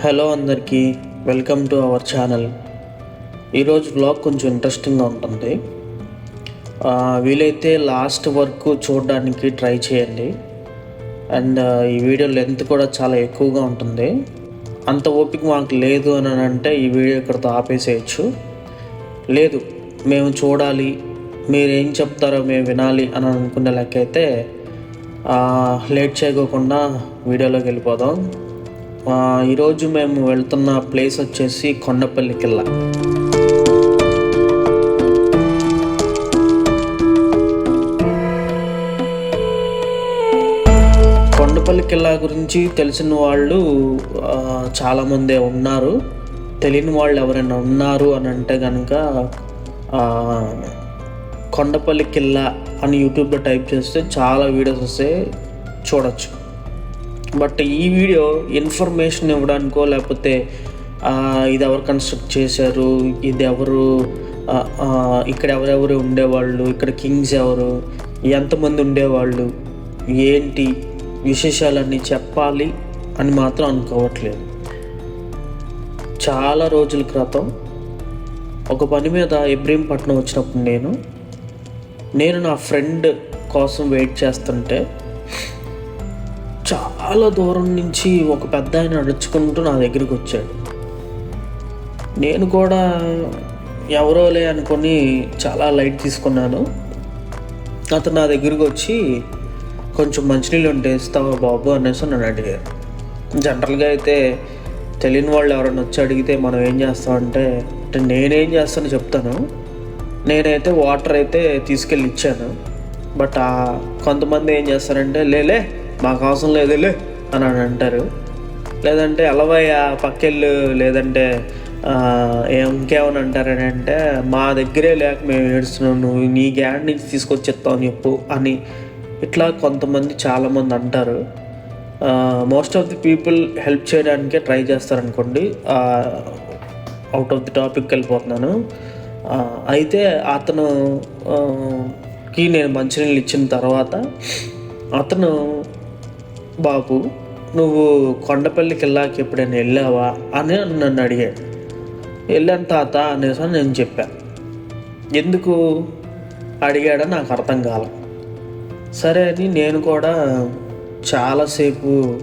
Hello అందరికీ welcome to our channel. ఈరోజు blog కొంచెం ఇంట్రెస్టింగ్గా ఉంటుంది. వీలైతే లాస్ట్ వరకు చూడడానికి ట్రై చేయండి. అండ్ ఈ వీడియో లెంత్ కూడా చాలా ఎక్కువగా ఉంటుంది. అంత ఓపిక మాకు లేదు అని అంటే ఈ వీడియో ఇక్కడతో ఆపేసేయచ్చు. లేదు మేము చూడాలి మీరు ఏం చెప్తారో మేము వినాలి అని అనుకునే లెక్క అయితే లేట్ చేయకోకుండా వీడియోలోకి వెళ్ళిపోదాం. ఈరోజు మేము వెళ్తున్న ప్లేస్ వచ్చేసి కొండపల్లి కిల్ల. కొండపల్లి కిల్లా గురించి తెలిసిన వాళ్ళు చాలామందే ఉన్నారు. తెలియని వాళ్ళు ఎవరైనా ఉన్నారు అని అంటే కనుక కొండపల్లి కిల్లా అని యూట్యూబ్లో టైప్ చేస్తే చాలా వీడియోస్ వస్తాయి చూడొచ్చు. బట్ ఈ వీడియో ఇన్ఫర్మేషన్ ఇవ్వడానికో లేకపోతే ఇది ఎవరు కన్స్ట్రక్ట్ చేశారు ఇది ఎవరు ఇక్కడ ఎవరెవరు ఉండేవాళ్ళు ఇక్కడ కింగ్స్ ఎవరు ఎంతమంది ఉండేవాళ్ళు ఏంటి విశేషాలన్నీ చెప్పాలి అని మాత్రం అనుకోవట్లేదు. చాలా రోజుల క్రితం ఒక పని మీద ఇబ్రహీంపట్నం వచ్చినప్పుడు నేను నేను నా ఫ్రెండ్ కోసం వెయిట్ చేస్తుంటే చాలా దూరం నుంచి ఒక పెద్ద ఆయన నడుచుకుంటూ నా దగ్గరికి వచ్చాడు. నేను కూడా ఎవరోలే అనుకొని చాలా లైట్ తీసుకున్నాను. అతను నా దగ్గరికి వచ్చి కొంచెం మంచినీళ్ళు ఉంటే ఇస్తావా బాబు? అనేసి నన్ను అడిగారు. జనరల్గా అయితే తెలియని వాళ్ళు ఎవరైనా వచ్చి అడిగితే మనం ఏం చేస్తామంటే అంటే నేనేం చేస్తానో చెప్తాను. నేనైతే వాటర్ అయితే తీసుకెళ్ళి ఇచ్చాను. బట్ కొంతమంది ఏం చేస్తారంటే లేలే మాకు అవసరం లేదులే అని అని అంటారు. లేదంటే అలవయ్య పక్కెళ్ళు లేదంటే ఇంకేమని అంటారని అంటే మా దగ్గరే లేక మేము ఏడుస్తున్నాం నువ్వు నీ గ్యాండ్ నుంచి తీసుకొచ్చి ఇస్తావు చెప్పు అని ఇట్లా కొంతమంది చాలామంది అంటారు. Most of the people help చేయడానికే ట్రై చేస్తారనుకోండి అవుట్ ఆఫ్ ది టాపిక్ వెళ్ళిపోతున్నాను. అయితే అతను కి నేను మంచినీళ్ళు ఇచ్చిన తర్వాత అతను బాబు నువ్వు కొండపల్లికి వెళ్ళాక ఎప్పుడైనా వెళ్ళావా అని నన్ను అడిగాడు వెళ్ళాను తాత అనేసి అని నేను చెప్పాను ఎందుకు? అడిగాడో నాకు అర్థం కాల. సరే అని నేను కూడా చాలాసేపు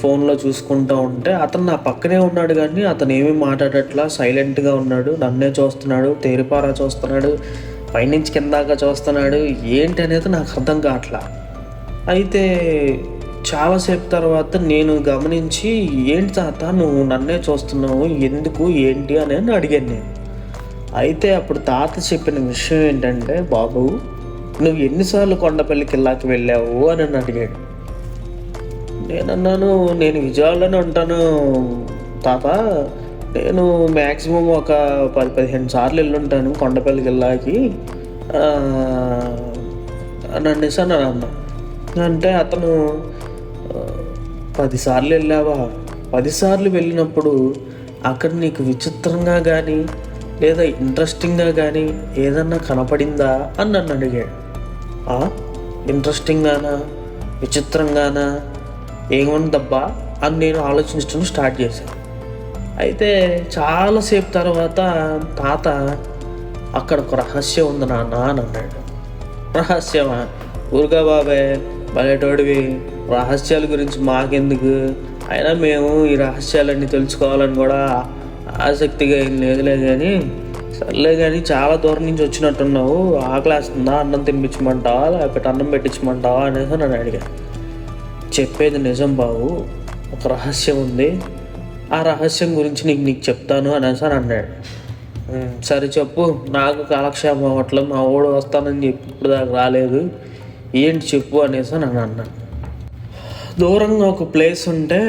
ఫోన్లో చూసుకుంటూ ఉంటే అతను నా పక్కనే ఉన్నాడు కానీ అతను ఏమీ మాట్లాడట్లా సైలెంట్గా ఉన్నాడు నన్నే చూస్తున్నాడు తేరిపారా చూస్తున్నాడు పైనుంచి కిందాక చూస్తున్నాడు ఏంటి అనేది నాకు అర్థం కావట్లా. అయితే చాలాసేపు తర్వాత నేను గమనించి ఏంటి తాత నువ్వు నన్నే చూస్తున్నావు ఎందుకు ఏంటి? అని అని అడిగాను నేను. అయితే అప్పుడు తాత చెప్పిన విషయం ఏంటంటే బాబు నువ్వు ఎన్నిసార్లు కొండపల్లి కిల్లాకి వెళ్ళావు? అని నన్ను అడిగాడు. నేనన్నాను నేను విజయవాడలోనే ఉంటాను తాత. నేను మ్యాక్సిమం ఒక పది పదిహేను సార్లు వెళ్ళుంటాను కొండపల్లి కిల్లాకి అని నన్ను అన్న అంటే అతను పదిసార్లు వెళ్ళావా? పదిసార్లు వెళ్ళినప్పుడు అక్కడ నీకు విచిత్రంగా కానీ లేదా ఇంట్రెస్టింగ్గా కానీ ఏదన్నా కనపడిందా అని నన్ను అడిగాడు. ఇంట్రెస్టింగ్గానా విచిత్రంగానా? ఏముందబ్బా అని నేను ఆలోచించడం స్టార్ట్ చేశాను. అయితే చాలాసేపు తర్వాత తాత అక్కడ ఒక రహస్యం ఉంది నాన్న అని అన్నాడు. రహస్యమా? ఊరుగా బాబే బయటోడివి రహస్యాల గురించి మాకెందుకు? అయినా మేము ఈ రహస్యాలన్నీ తెలుసుకోవాలని కూడా ఆసక్తిగా ఏం లేదులే కానీ సర్లే కానీ చాలా దూరం నుంచి వచ్చినట్టున్నావు. ఆకలేస్తుందా అన్నం తినిపించమంటావా? లేకపోతే అన్నం పెట్టించమంటావా? అనేసి నన్ను అడిగాను చెప్పేది నిజం బాబు ఒక రహస్యం ఉంది. ఆ రహస్యం గురించి నీకు నీకు చెప్తాను అనేసి అని అన్నాడు. సరే చెప్పు. నాకు కాలక్షేపం అవ్వట్లేదు. మా ఓడు వస్తానని చెప్పి ఇప్పుడు దాకా రాలేదు. ఏంటి చెప్పు అనేసి నన్ను అని అన్నాను దూరంగా ఒక ప్లేస్ ఉంటే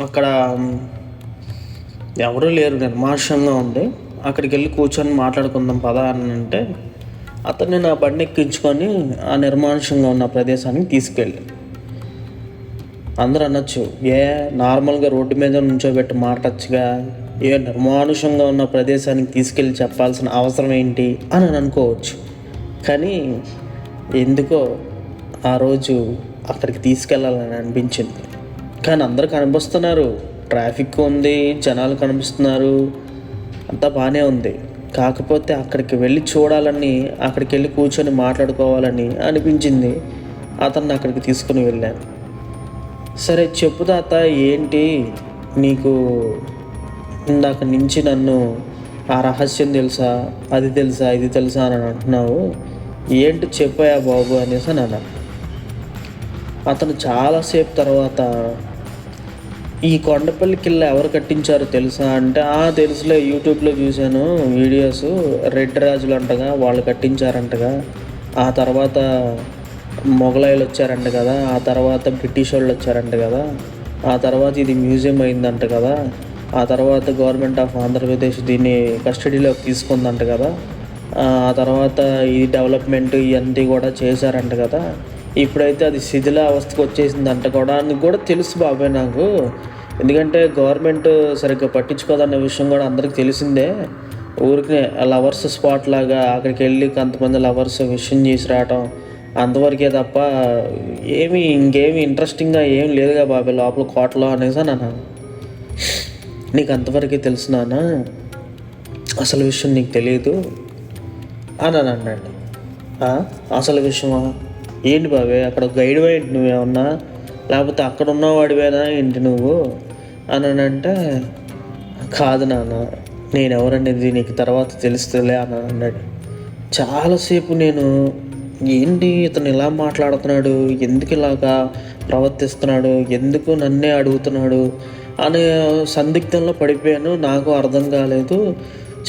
అక్కడ ఎవరూ లేరు నిర్మానుషంగా ఉంది అక్కడికి వెళ్ళి కూర్చొని మాట్లాడుకుందాం పదా అని అంటే అతన్ని నా బండి ఎక్కించుకొని ఆ నిర్మానుషంగా ఉన్న ప్రదేశానికి తీసుకెళ్ళి. అందరూ అనొచ్చు ఏ నార్మల్గా రోడ్డు మీద నుంచోబెట్టి మాట్లాడచ్చుగా ఏ నిర్మానుషంగా ఉన్న ప్రదేశానికి తీసుకెళ్ళి చెప్పాల్సిన అవసరం ఏంటి అని అని అనుకోవచ్చు. కానీ ఎందుకో ఆ రోజు అక్కడికి తీసుకెళ్ళాలని అనిపించింది. కానీ అందరూ కనిపిస్తున్నారు. ట్రాఫిక్ ఉంది జనాలు కనిపిస్తున్నారు. అంతా బాగానే ఉంది. కాకపోతే అక్కడికి వెళ్ళి చూడాలని అక్కడికి వెళ్ళి కూర్చొని మాట్లాడుకోవాలని అనిపించింది. అతన్ని అక్కడికి తీసుకుని వెళ్ళాను. సరే చెప్పు తాత ఏంటి? నీకు ఇందాక నుంచి నన్ను ఆ రహస్యం తెలుసా? అది తెలుసా? ఇది తెలుసా? అని అంటున్నావు. ఏంటి చెప్పాయా బాబు అనేసి అని అన్నాను. అతను చాలాసేపు తర్వాత ఈ కొండపల్లి కిల్ల ఎవరు కట్టించారో తెలుసా అంటే ఆ తెలుసులే యూట్యూబ్లో చూశాను వీడియోస్. రెడ్ రాజులు అంటగా వాళ్ళు కట్టించారంటగా. ఆ తర్వాత మొఘలాయులు వచ్చారంట కదా ఆ తర్వాత బ్రిటిష్ వాళ్ళు వచ్చారంట కదా ఆ తర్వాత ఇది మ్యూజియం అయిందంట కదా ఆ తర్వాత గవర్నమెంట్ ఆఫ్ ఆంధ్రప్రదేశ్ దీన్ని కస్టడీలోకి తీసుకుందంట కదా ఆ తర్వాత ఈ డెవలప్మెంట్ ఇవన్నీ కూడా చేశారంట కదా. ఇప్పుడైతే అది శిథిల అవస్థకు వచ్చేసిందంట కూడా. అని కూడా తెలుసు బాబాయ్ నాకు. ఎందుకంటే గవర్నమెంట్ సరిగ్గా పట్టించుకోదన్న విషయం కూడా అందరికీ తెలిసిందే. ఊరికి లవర్స్ స్పాట్ లాగా అక్కడికి వెళ్ళి కొంతమంది లవర్స్ విషయం చేసి రావటం అంతవరకే తప్ప ఏమి ఇంకేమి ఇంట్రెస్టింగ్గా ఏం లేదుగా బాబాయ్ లోపల కోటలో అనేసి అని అన్నాను. నీకు అంతవరకే తెలుసు నాన్న. అసలు విషయం నీకు తెలియదు అని అన్నాడు అసలు విషయమా? ఏంటి బాబే? అక్కడ గైడ్ ఏంటి నువ్వేమన్నా లేకపోతే అక్కడ ఉన్నవాడివేనా ఏంటి నువ్వు? అని అని అంటే కాదు నాన్న. నేను ఎవరనేది నీకు తర్వాత తెలుస్తుందిలే అని అన్నాడు. చాలాసేపు నేను ఏంటి ఇతను ఇలా మాట్లాడుతున్నాడు? ఎందుకు ఇలాగా ప్రవర్తిస్తున్నాడు? ఎందుకు నన్నే అడుగుతున్నాడు? అనే సందిగ్ధంలో పడిపోయాను. నాకు అర్థం కాలేదు.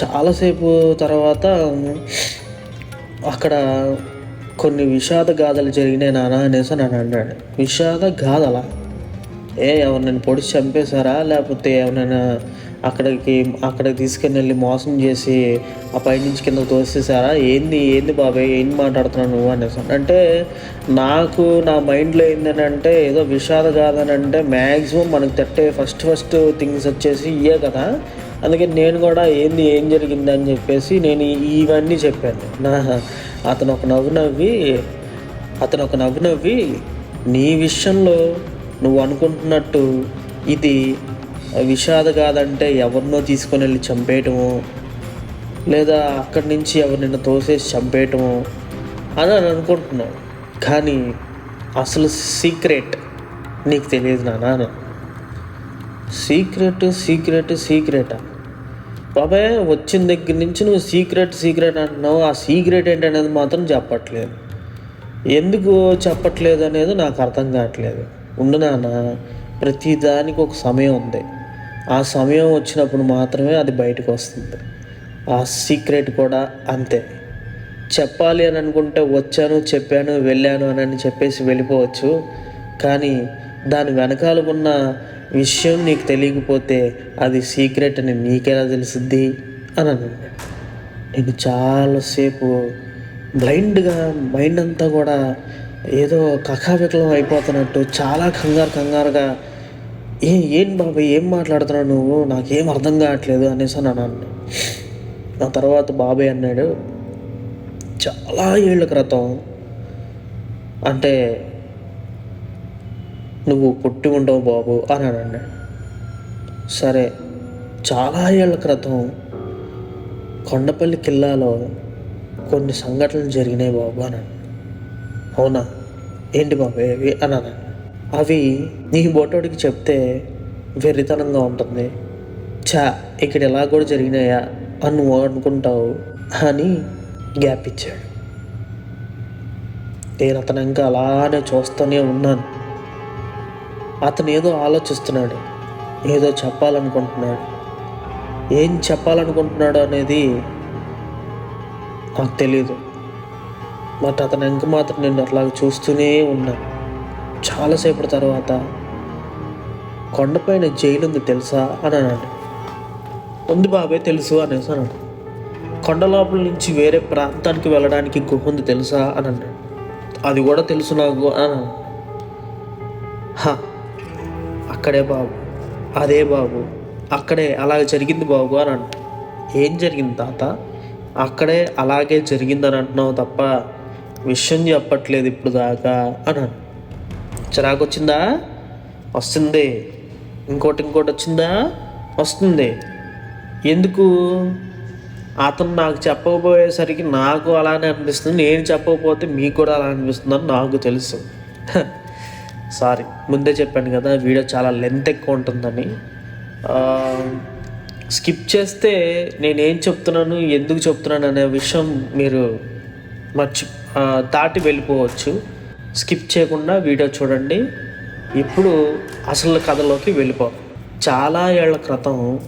చాలాసేపు తర్వాత అక్కడ కొన్ని విషాద గాథలు జరిగినాయి నానా అనేసి అని అన్నాడు. విషాద గాథలా? ఏ ఎవరినైనా పొడిచి చంపేశారా? లేకపోతే ఎవరైనా అక్కడికి అక్కడికి తీసుకుని వెళ్ళి మోసం చేసి ఆ పైనుంచి కింద తోసేసారా ఏంది ఏంది బాబాయ్ ఏం మాట్లాడుతున్నావు నువ్వు అనేసి. అంటే నాకు నా మైండ్లో ఏంటంటే ఏదో విషాద కాదని అంటే మ్యాక్సిమం మనకు తట్టే ఫస్ట్ ఫస్ట్ థింగ్స్ వచ్చేసి ఇయే కదా. అందుకే నేను కూడా ఏంది ఏం జరిగింది అని చెప్పేసి నేను ఇవన్నీ చెప్పాను. నా అతను ఒక నవ్వు నవ్వి అతను ఒక నవ్వు నవ్వి నీ విషయంలో నువ్వు అనుకుంటున్నట్టు ఇది విషాద కాదంటే ఎవరినో తీసుకొని వెళ్ళి చంపేయటము లేదా అక్కడి నుంచి ఎవరినైనా తోసేసి చంపేయటము అని అని అనుకుంటున్నావు కానీ అసలు సీక్రెట్ నీకు తెలియదు నాన్న సీక్రెట్ సీక్రెట్ సీక్రెటా బాబాయ్ వచ్చిన దగ్గర నుంచి నువ్వు సీక్రెట్ సీక్రెట్ అంటున్నావు. ఆ సీక్రెట్ ఏంటనేది మాత్రం చెప్పట్లేదు. ఎందుకు చెప్పట్లేదు అనేది నాకు అర్థం కావట్లేదు. ఉండు నాన్న ప్రతిదానికి ఒక సమయం ఉంది. ఆ సమయం వచ్చినప్పుడు మాత్రమే అది బయటకు వస్తుంది. ఆ సీక్రెట్ కూడా అంతే. చెప్పాలి అని అనుకుంటే వచ్చాను చెప్పాను వెళ్ళాను అని చెప్పేసి వెళ్ళిపోవచ్చు. కానీ దాని వెనకాల ఉన్న విషయం నీకు తెలియకపోతే అది సీక్రెట్ అని నీకెలా తెలుసుద్ది? అని అన్నాడు. నేను చాలాసేపు బ్లైండ్గా మైండ్ అంతా కూడా ఏదో కకావికలం అయిపోతున్నట్టు చాలా కంగారు కంగారుగా ఏ ఏం బాబాయ్ ఏం మాట్లాడుతున్నావు నువ్వు? నాకేం అర్థం కావట్లేదు అనేసి అని అన్నాను ఆ తర్వాత బాబాయ్ అన్నాడు చాలా ఏళ్ళ క్రితం అంటే నువ్వు పుట్టి ఉండవు బాబు అని అన్నాడు సరే చాలా ఏళ్ళ క్రితం కొండపల్లి కిల్లాలో కొన్ని సంఘటనలు జరిగినాయి బాబు అని అవునా? ఏంటి బాబు అవి? అని అవి నీ బోటోడికి చెప్తే వెర్రితనంగా ఉంటుంది. చా ఇక్కడ ఎలా కూడా జరిగినాయా అని నువ్వు అనుకుంటావు అని గ్యాప్ ఇచ్చాడు. నేను అతను ఇంకా అలానే చూస్తూనే ఉన్నాను. అతను ఏదో ఆలోచిస్తున్నాడు ఏదో చెప్పాలనుకుంటున్నాడు. ఏం చెప్పాలనుకుంటున్నాడు అనేది నాకు తెలియదు బట్ అతను ఇంక మాత్రం నేను అట్లా చూస్తూనే ఉన్నా చాలాసేపటి తర్వాత కొండపైన జైలు ఉంది తెలుసా అని అన్నాడు. ఉంది బాబాయ్ తెలుసు అనేసి అన్నాడు. కొండ లోపల నుంచి వేరే ప్రాంతానికి వెళ్ళడానికి గుహ ఉంది తెలుసా అని అన్నాడు. అది కూడా తెలుసు నాకు అని అన్నాడు. అక్కడే బాబు. అదే బాబు. అక్కడే అలాగే జరిగింది బాబు అని అంట. ఏం జరిగింది తాత? అక్కడే అలాగే జరిగిందని అంటున్నావు తప్ప విషయం చెప్పట్లేదు ఇప్పుడు దాకా అన్నాడు చిరాకు వచ్చిందా? వస్తుంది. ఇంకోటి ఇంకోటి వచ్చిందా? వస్తుంది. ఎందుకు? అతను నాకు చెప్పకపోయేసరికి నాకు అలానే అనిపిస్తుంది. నేను చెప్పకపోతే మీకు కూడా అలా అనిపిస్తుందని నాకు తెలుసు. సారీ ముందే చెప్పాను కదా వీడియో చాలా లెంత్ ఎక్కువ ఉంటుందని. స్కిప్ చేస్తే నేనేం చెప్తున్నాను ఎందుకు చెప్తున్నాను అనే విషయం మీరు మర్చి దాటి వెళ్ళిపోవచ్చు. స్కిప్ చేయకుండా వీడియో చూడండి. ఇప్పుడు అసలు కథలోకి వెళ్ళిపో. చాలా ఏళ్ళ క్రితం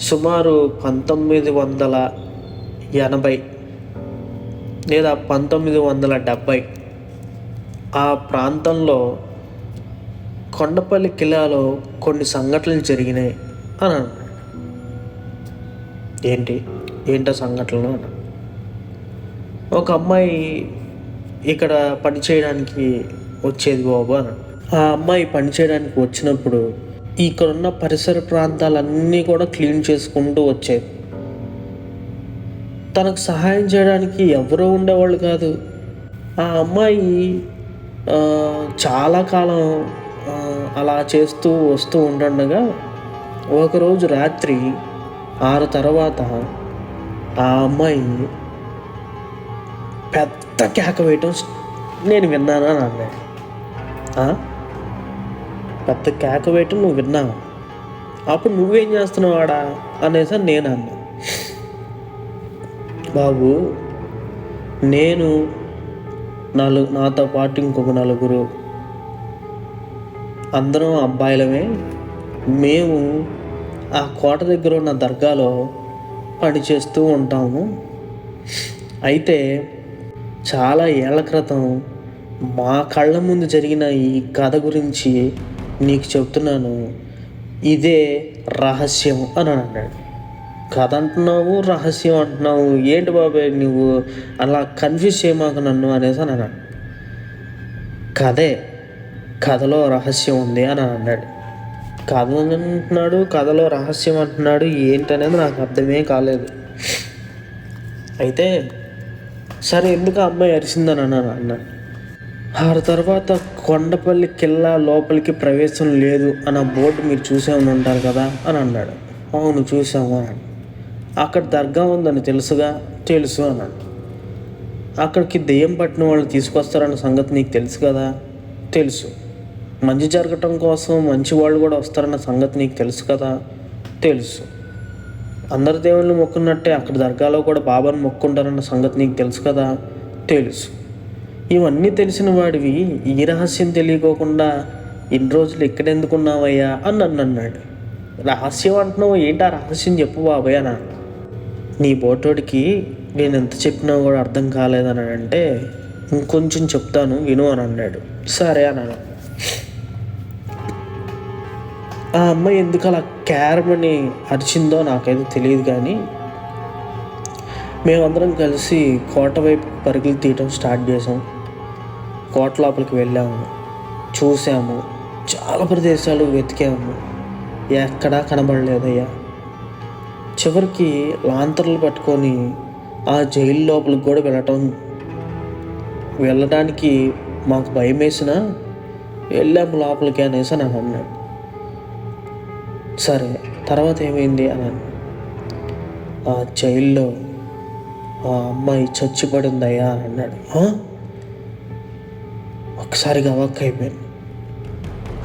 సుమారు పంతొమ్మిది వందల ఎనభై లేదా పంతొమ్మిది వందల డెబ్భై ఆ ప్రాంతంలో కొండపల్లి కిల్లాలో కొన్ని సంఘటనలు జరిగినాయి అని అన్నాడు. ఏంటి? ఏంటో సంఘటనలు అన్నాడు. ఒక అమ్మాయి ఇక్కడ పని చేయడానికి వచ్చేది బాబు అని ఆ అమ్మాయి పని చేయడానికి వచ్చినప్పుడు ఇక్కడున్న పరిసర ప్రాంతాలన్నీ కూడా క్లీన్ చేసుకుంటూ వచ్చేది. తనకు సహాయం చేయడానికి ఎవరో ఉండేవాళ్ళు కాదు. ఆ అమ్మాయి చాలా కాలం అలా చేస్తూ వస్తూ ఉండగా ఒకరోజు రాత్రి ఆరు తర్వాత ఆ అమ్మాయి పెద్ద కేక వేయటం నేను విన్నాను అని పెద్ద కేక వేయటం నువ్వు విన్నావు? అప్పుడు నువ్వేం చేస్తున్నావు అనేసి నేను అన్నా. బాబు నేను నాలుగు నాతో పాటు ఇంకొక నలుగురు అందరం అబ్బాయిలమే. మేము ఆ కోట దగ్గర ఉన్న దర్గాలో పనిచేస్తూ ఉంటాము. అయితే చాలా ఏళ్ళ క్రితం మా కళ్ళ ముందు జరిగిన ఈ కథ గురించి నీకు చెప్తున్నాను. ఇదే రహస్యం అని అన్నాడు. కథ అంటున్నావు రహస్యం అంటున్నావు ఏంటి బాబాయ్ నువ్వు అలా కన్ఫ్యూజ్ చేయమాక నన్ను అనేసి అని అన్నాడు. కథే కథలో రహస్యం ఉంది అని అన్నాడు. కథ అంటున్నాడు కథలో రహస్యం అంటున్నాడు ఏంటనేది నాకు అర్థమే కాలేదు. అయితే సరే ఎందుకు ఆ అమ్మాయి అరిసిందని అన్నాను అన్నాడు ఆ తర్వాత కొండపల్లి కిల్లా లోపలికి ప్రవేశం లేదు అన్న బోర్డు మీరు చూసే ఉంటారు కదా అని అన్నాడు. అవును చూసాము అన్నాడు. అక్కడ దర్గా ఉందని తెలుసుగా? తెలుసు అన్నాడు. అక్కడికి దెయ్యం పట్టిన వాళ్ళు తీసుకొస్తారన్న సంగతి నీకు తెలుసు కదా? తెలుసు. మంచి జరగటం కోసం మంచి వాళ్ళు కూడా వస్తారన్న సంగతి నీకు తెలుసు కదా? తెలుసు. అందరి దేవుళ్ళు మొక్కున్నట్టే అక్కడ దర్గాలో కూడా బాబాను మొక్కుంటారన్న సంగతి నీకు తెలుసు కదా? తెలుసు. ఇవన్నీ తెలిసిన వాడివి ఈ రహస్యం తెలియకోకుండా ఇన్ని రోజులు ఎక్కడెందుకున్నావయ్యా అని నన్ను అన్నాడు. రహస్యం అంటున్నావు? ఏంటి ఆ రహస్యం? చెప్పు బాబాయ్ అన్నా నీ బోటోడికి నేను ఎంత చెప్పినా కూడా అర్థం కాలేదని అంటే ఇంకొంచెం చెప్తాను విను అని అన్నాడు. సరే అన్నాను. ఆ అమ్మాయి ఎందుకు అలా క్యారమని అరిచిందో నాకైతే తెలియదు కానీ మేమందరం కలిసి కోట వైపు పరుగులు తీయటం స్టార్ట్ చేసాం కోట లోపలికి వెళ్ళాము. చూసాము చాలా ప్రదేశాలు వెతికాము. ఎక్కడా కనబడలేదయ్యా. చివరికి లాంతర్లు పట్టుకొని ఆ జైలు లోపలికి కూడా వెళ్ళటం. వెళ్ళడానికి మాకు భయం వేసిన వెళ్ళాము లోపలికి అనేసి నాకు అన్నాడు. సరే తర్వాత ఏమైంది అని ఆ జైల్లో ఆ అమ్మాయి చచ్చిపడిందయ్యా అని అన్నాడు. ఒకసారి ఒక్కసారిగా అవాక్ అయిపోయాను.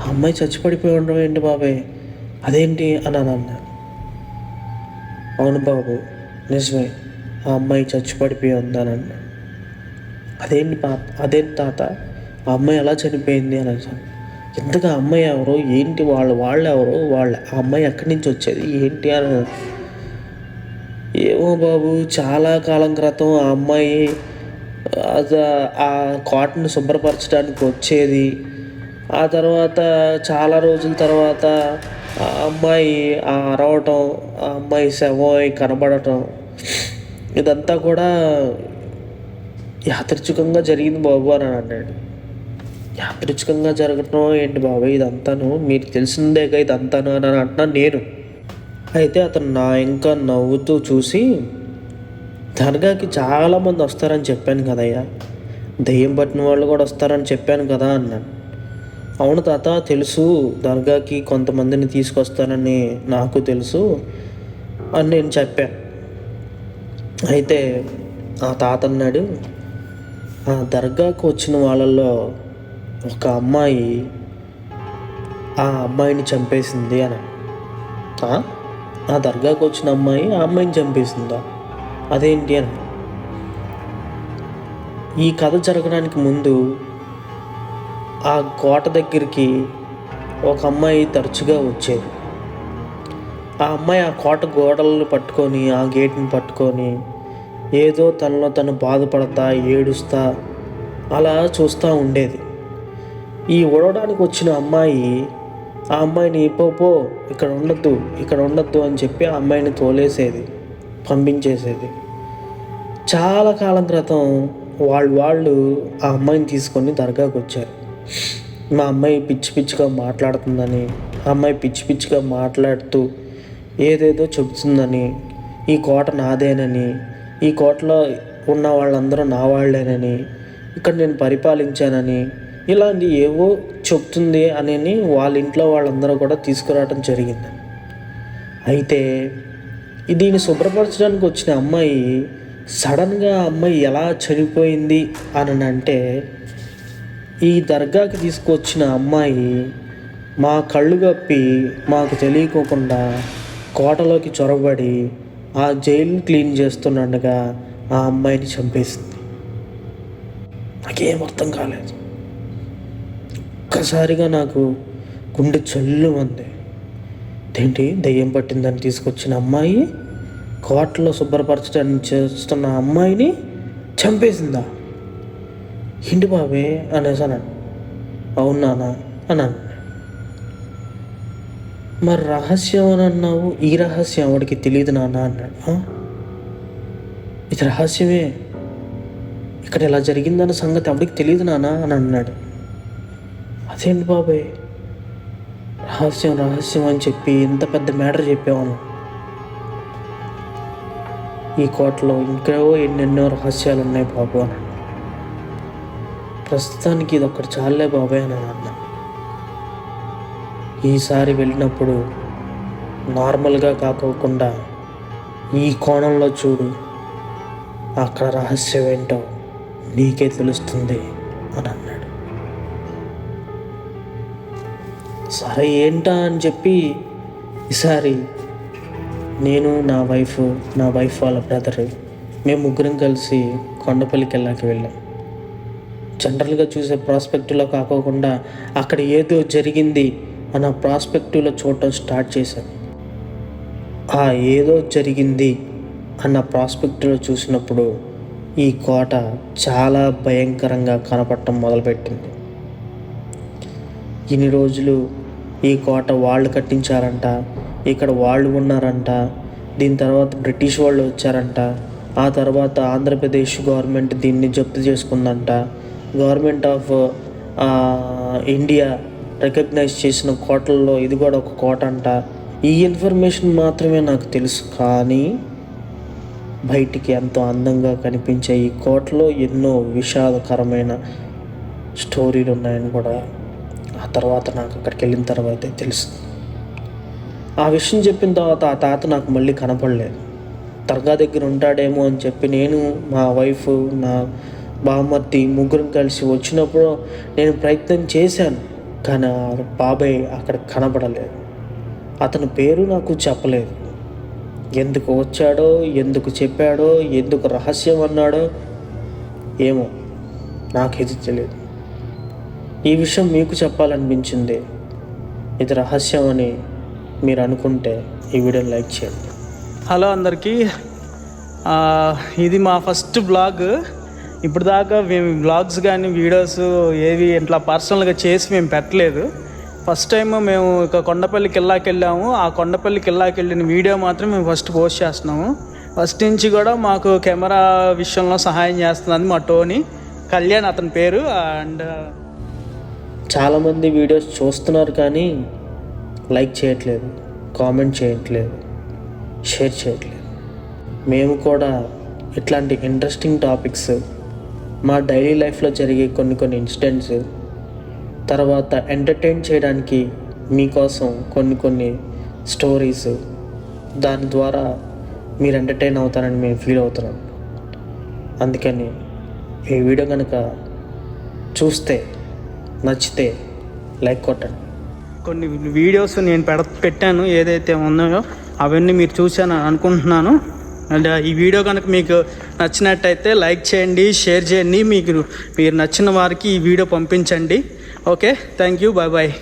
ఆ అమ్మాయి చచ్చిపడిపోయి ఉండడం ఏంటి బాబాయ్ అదేంటి అని అని అన్నాడు. అవును బాబు నిజమే. ఆ అమ్మాయి చచ్చిపడిపోయి ఉందని అన్నాడు అదేంటి పాప అదేంటి తాత? ఆ అమ్మాయి ఎలా చనిపోయింది అని అన్నాను ఇంతగా ఆ అమ్మాయి ఎవరు ఏంటి వాళ్ళు వాళ్ళు ఎవరు వాళ్ళ ఆ అమ్మాయి ఎక్కడి నుంచి వచ్చేది ఏంటి అని ఏమో బాబు చాలా కాలం క్రితం ఆ అమ్మాయి ఆ కాటన్ శుభ్రపరచడానికి వచ్చేది. ఆ తర్వాత చాలా రోజుల తర్వాత ఆ అమ్మాయి ఆ అరవటం ఆ అమ్మాయి శవం కనబడటం ఇదంతా కూడా యాదృచ్ఛికంగా జరిగింది బాబు అని అన్నాడు. యాదృచ్ఛికంగా జరగటం ఏంటి బాబు? ఇదంతాను? మీకు తెలిసిందేగా ఇదంతాను అని అంటున్నాను నేను. అయితే అతను నా ఇంకా నవ్వుతూ చూసి దర్గాకి చాలామంది వస్తారని చెప్పాను కదయ్యా. దెయ్యం పట్టిన వాళ్ళు కూడా వస్తారని చెప్పాను కదా అన్నాను అవును తాత తెలుసు దర్గాకి కొంతమందిని తీసుకొస్తానని నాకు తెలుసు అని నేను చెప్పాను అయితే ఆ తాత అన్నాడు ఆ దర్గాకు వచ్చిన వాళ్ళల్లో ఒక అమ్మాయి ఆ అమ్మాయిని చంపేసింది అని. ఆ దర్గాకు వచ్చిన అమ్మాయి ఆ అమ్మాయిని చంపేసిందా? అదేంటి అని. ఈ కథ జరగడానికి ముందు ఆ కోట దగ్గరికి ఒక అమ్మాయి తరచుగా వచ్చేది. ఆ అమ్మాయి ఆ కోట గోడలను పట్టుకొని ఆ గేట్ని పట్టుకొని ఏదో తనలో తను బాధపడతా ఏడుస్తా అలా చూస్తూ ఉండేది. ఈ ఉడవడానికి వచ్చిన అమ్మాయి ఆ అమ్మాయిని పో పో ఇక్కడ ఉండద్దు ఇక్కడ ఉండద్దు అని చెప్పి ఆ అమ్మాయిని తోలేసేది పంపించేసేది. చాలా కాలం క్రితం వాళ్ళు వాళ్ళు ఆ అమ్మాయిని తీసుకొని దర్గాకు వచ్చారు మా అమ్మాయి పిచ్చి పిచ్చిగా మాట్లాడుతుందని ఆ అమ్మాయి పిచ్చి పిచ్చిగా మాట్లాడుతూ ఏదేదో చెబుతుందని ఈ కోట నాదేనని ఈ కోటలో ఉన్న వాళ్ళందరూ నా వాళ్ళేనని ఇక్కడ నేను పరిపాలించానని ఇలాంటి ఏవో చెప్తుంది అని వాళ్ళ ఇంట్లో వాళ్ళందరూ కూడా తీసుకురావడం జరిగింది. అయితే దీన్ని శుభ్రపరచడానికి వచ్చిన అమ్మాయి సడన్గా అమ్మాయి ఎలా చనిపోయింది అని అంటే ఈ దర్గాకి తీసుకొచ్చిన అమ్మాయి మా కళ్ళు కప్పి మాకు తెలియకోకుండా కోటలోకి చొరబడి ఆ జైలు క్లీన్ చేస్తుండగా ఆ అమ్మాయిని చంపేసింది. నాకేం అర్థం కాలేదు. ఒక్కసారిగా నాకు గుండె చల్లు ఉంది ఏంటి దెయ్యం పట్టిందని తీసుకొచ్చిన అమ్మాయి కోటలో శుభ్రపరచడానికి చేస్తున్న అమ్మాయిని చంపేసిందా? ఏంటి బాబే? అనేసి అన్నాడు. అవునానా అన్నాను. మరి రహస్యం అని అన్నావు? ఈ రహస్యం వాడికి తెలియదు నాన్న అన్నాడు. ఇది రహస్యమే. ఇక్కడ ఇలా జరిగిందన్న సంగతి ఎవడికి తెలియదు నాన్న అని అన్నాడు. అదేంటి బాబాయ్ రహస్యం రహస్యం అని చెప్పి ఇంత పెద్ద మ్యాటర్ చెప్పాను ఈ కోటలో ఇంకేవో ఎన్నెన్నో రహస్యాలు ఉన్నాయి బాబు అని ప్రస్తుతానికి ఇది ఒక్కటి చాలే బాబాయ్ అని అన్న. ఈసారి వెళ్ళినప్పుడు నార్మల్గా కాకోకుండా ఈ కోణంలో చూడు. అక్కడ రహస్యం ఏంటో నీకే తెలుస్తుంది అని అన్నాడు. సరే ఏంటా అని చెప్పి ఈసారి నేను నా వైఫ్ నా వైఫ్ వాళ్ళ బ్రదర్ మేము ముగ్గురం కలిసి కొండపల్లికి వెళ్ళాక వెళ్ళాం. జనరల్గా చూసే ప్రాస్పెక్టివ్లో కాకోకుండా అక్కడ ఏదో జరిగింది అన్న ప్రాస్పెక్టివ్లో చూడటం స్టార్ట్ చేశాను. ఆ ఏదో జరిగింది అన్న ప్రాస్పెక్టివ్లో చూసినప్పుడు ఈ కోట చాలా భయంకరంగా కనపడటం మొదలుపెట్టింది. ఇన్ని రోజులు ఈ కోట వాళ్ళు కట్టించారంట ఇక్కడ వాళ్ళు ఉన్నారంట దీని తర్వాత బ్రిటిష్ వాళ్ళు వచ్చారంట ఆ తర్వాత ఆంధ్రప్రదేశ్ గవర్నమెంట్ దీన్ని జప్తు చేసుకుందంట గవర్నమెంట్ ఆఫ్ ఇండియా రికగ్నైజ్ చేసిన కోటల్లో ఇది కూడా ఒక కోట అంట. ఈ ఇన్ఫర్మేషన్ మాత్రమే నాకు తెలుసు. కానీ బయటికి ఎంతో అందంగా కనిపించే ఈ కోటలో ఎన్నో విషాదకరమైన స్టోరీలు ఉన్నాయని కూడా ఆ తర్వాత నాకు అక్కడికి వెళ్ళిన తర్వాత తెలుసు ఆ విషయం చెప్పిన తర్వాత ఆ తాత నాకు మళ్ళీ కనపడలేదు. దర్గా దగ్గర ఉంటాడేమో అని చెప్పి నేను మా వైఫ్ నా బామ్మర్తి ముగ్గురం కలిసి వచ్చినప్పుడు నేను ప్రయత్నం చేశాను కానీ బాబాయ్ అక్కడ కనబడలేదు. అతని పేరు నాకు చెప్పలేదు. ఎందుకు వచ్చాడో ఎందుకు చెప్పాడో ఎందుకు రహస్యం అన్నాడో ఏమో నాకేది తెలియదు ఈ విషయం మీకు చెప్పాలనిపించింది. ఇది రహస్యం అని మీరు అనుకుంటే ఈ వీడియోని లైక్ చేయండి. హలో అందరికీ. ఇది మా ఫస్ట్ బ్లాగ్. ఇప్పుడు దాకా మేము బ్లాగ్స్ కానీ వీడియోస్ ఏవి ఇట్లా పర్సనల్గా చేసి మేము పెట్టలేదు. ఫస్ట్ టైం మేము ఇక కొండపల్లి కిల్లాకి వెళ్ళాము. ఆ కొండపల్లి కిల్లాకి వెళ్ళిన వీడియో మాత్రం మేము ఫస్ట్ పోస్ట్ చేస్తున్నాము. ఫస్ట్ నుంచి కూడా మాకు కెమెరా విషయంలో సహాయం చేస్తున్నది మా టోనీ కళ్యాణ్ అతని పేరు. అండ్ uh, చాలామంది వీడియోస్ చూస్తున్నారు కానీ లైక్ చేయట్లేదు కామెంట్ చేయట్లేదు షేర్ చేయట్లేదు. మేము కూడా ఇట్లాంటి ఇంట్రెస్టింగ్ టాపిక్స్ మా డైలీ లైఫ్లో జరిగే కొన్ని కొన్ని ఇన్సిడెంట్స్ తర్వాత ఎంటర్టైన్ చేయడానికి మీకోసం కొన్ని కొన్ని స్టోరీస్ దాని ద్వారా మీరు ఎంటర్టైన్ అవుతారని మేము ఫీల్ అవుతున్నాం. అందుకని ఈ వీడియో కనుక చూస్తే నచ్చితే లైక్ కొట్టండి. కొన్ని వీడియోస్ నేను పెడ పెట్టాను ఏదైతే ఉన్నాయో అవన్నీ మీరు చూశాను అనుకుంటున్నాను. అండ్ ఈ వీడియో కనుక మీకు నచ్చినట్టయితే లైక్ చేయండి షేర్ చేయండి. మీకు మీరు నచ్చిన వారికి ఈ వీడియో పంపించండి. Okay? Thank you. Bye bye.